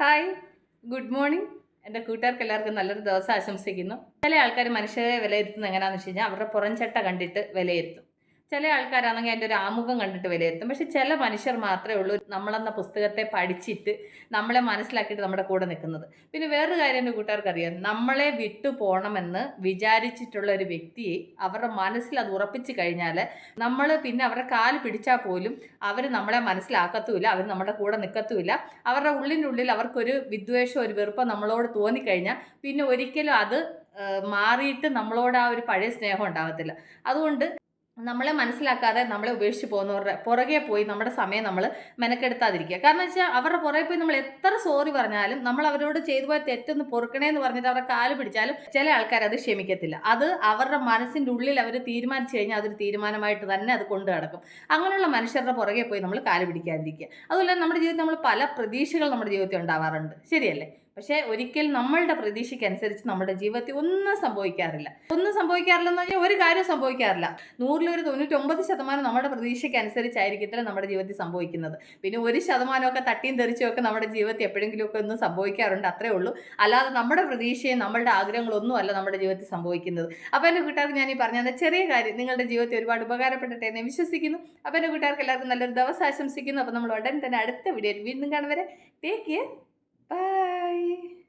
Hi good morning. എന്റെ കൂട്ടുകാർക്ക് എല്ലാവർക്കും നല്ലൊരു ദിവസം ആശംസിക്കുന്നു. ചില ആൾക്കാർ മനുഷ്യരെ വിലയിരുത്തുന്നത് എങ്ങനെയാണെന്ന് വെച്ച് കഴിഞ്ഞാൽ അവരുടെ പുറംചട്ട കണ്ടിട്ട് വിലയിരുത്തും. ചില ആൾക്കാരാണെങ്കിൽ എന്റെ ഒരു ആമുഖം കണ്ടിട്ട് വിലയിരുത്തും. പക്ഷെ ചില മനുഷ്യർ മാത്രമേ ഉള്ളൂ നമ്മളെന്ന പുസ്തകത്തെ പഠിച്ചിട്ട് നമ്മളെ മനസ്സിലാക്കിയിട്ട് നമ്മുടെ കൂടെ നിൽക്കുന്നത്. പിന്നെ വേറൊരു കാര്യം എന്റെ കൂട്ടുകാർക്ക് അറിയാം നമ്മളെ വിട്ടു പോകണമെന്ന് വിചാരിച്ചിട്ടുള്ള ഒരു വ്യക്തിയെ അവരുടെ മനസ്സിൽ അത് ഉറപ്പിച്ചു കഴിഞ്ഞാൽ നമ്മൾ പിന്നെ അവരുടെ കാൽ പിടിച്ചാൽ പോലും അവർ നമ്മളെ മനസ്സിലാക്കത്തുമില്ല അവർ നമ്മുടെ കൂടെ നിൽക്കത്തുമില്ല. അവരുടെ ഉള്ളിന്റെ ഉള്ളിൽ അവർക്കൊരു വിദ്വേഷം ഒരു വെറുപ്പം നമ്മളോട് തോന്നിക്കഴിഞ്ഞാൽ പിന്നെ ഒരിക്കലും അത് മാറിയിട്ട് നമ്മളോട് ആ ഒരു പഴയ സ്നേഹം ഉണ്ടാകത്തില്ല അതുകൊണ്ട് നമ്മളെ മനസ്സിലാക്കാതെ നമ്മളെ ഉപേക്ഷിച്ച് പോകുന്നവരുടെ പുറകെ പോയി നമ്മുടെ സമയം നമ്മൾ മെനക്കെടുത്താതിരിക്കുക. കാരണം വെച്ചാൽ അവരുടെ പുറകെ പോയി നമ്മൾ എത്ര സോറി പറഞ്ഞാലും നമ്മൾ അവരോട് ചെയ്തു പോയ തെറ്റൊന്ന് പൊറുക്കണേ എന്ന് പറഞ്ഞിട്ട് അവരുടെ കാൽ പിടിച്ചാലും ചില ആൾക്കാർ അത് ക്ഷമിക്കത്തില്ല. അത് അവരുടെ മനസ്സിന്റെ ഉള്ളിൽ അവർ തീരുമാനിച്ചു കഴിഞ്ഞാൽ അതൊരു തീരുമാനമായിട്ട് തന്നെ അത് കൊണ്ടു നടക്കും. അങ്ങനെയുള്ള മനുഷ്യരുടെ പുറകെ പോയി നമ്മൾ കാൽ പിടിക്കാതിരിക്കുക. അതുപോലെ നമ്മുടെ ജീവിതത്തിൽ നമ്മൾ പല പ്രതീക്ഷകൾ നമ്മുടെ ജീവിതത്തിൽ ഉണ്ടാവാറുണ്ട്. ശരിയല്ലേ? പക്ഷേ ഒരിക്കൽ നമ്മളുടെ പ്രതീക്ഷയ്ക്കനുസരിച്ച് നമ്മുടെ ജീവിതത്തിൽ ഒന്നും സംഭവിക്കാറില്ല. ഒന്നും സംഭവിക്കാറില്ലെന്ന് പറഞ്ഞാൽ ഒരു കാര്യം സംഭവിക്കാറില്ല. നൂറിലൊരു തൊണ്ണൂറ്റൊമ്പത് ശതമാനം നമ്മുടെ പ്രതീക്ഷയ്ക്കനുസരിച്ചായിരിക്കത്തില്ല നമ്മുടെ ജീവിതത്തിൽ സംഭവിക്കുന്നത്. പിന്നെ ഒരു ശതമാനമൊക്കെ തട്ടിയും തെറിച്ചും ഒക്കെ നമ്മുടെ ജീവിതത്തിൽ എപ്പോഴെങ്കിലുമൊക്കെ ഒന്നും സംഭവിക്കാറുണ്ട് അത്രേ ഉള്ളൂ. അല്ലാതെ നമ്മുടെ പ്രതീക്ഷയും നമ്മളുടെ ആഗ്രഹങ്ങളൊന്നും അല്ല നമ്മുടെ ജീവിതത്തിൽ സംഭവിക്കുന്നത്. അപ്പോൾ എന്റെ കൂട്ടുകാർക്ക് ഞാൻ ഈ പറഞ്ഞത് ചെറിയ കാര്യം നിങ്ങളുടെ ജീവിതത്തിൽ ഒരുപാട് ഉപകാരപ്പെട്ടിട്ട് എന്ന് വിശ്വസിക്കുന്നു. അപ്പോൾ എന്റെ കൂട്ടുകാർക്ക് എല്ലാവർക്കും നല്ലൊരു ദിവസം ആശംസിക്കുന്നു. അപ്പോൾ നമ്മൾ ഉടൻ തന്നെ അടുത്ത വീഡിയോയിൽ വീണ്ടും കാണുവരെ ടേക്ക് കെയർ ബൈ Bye.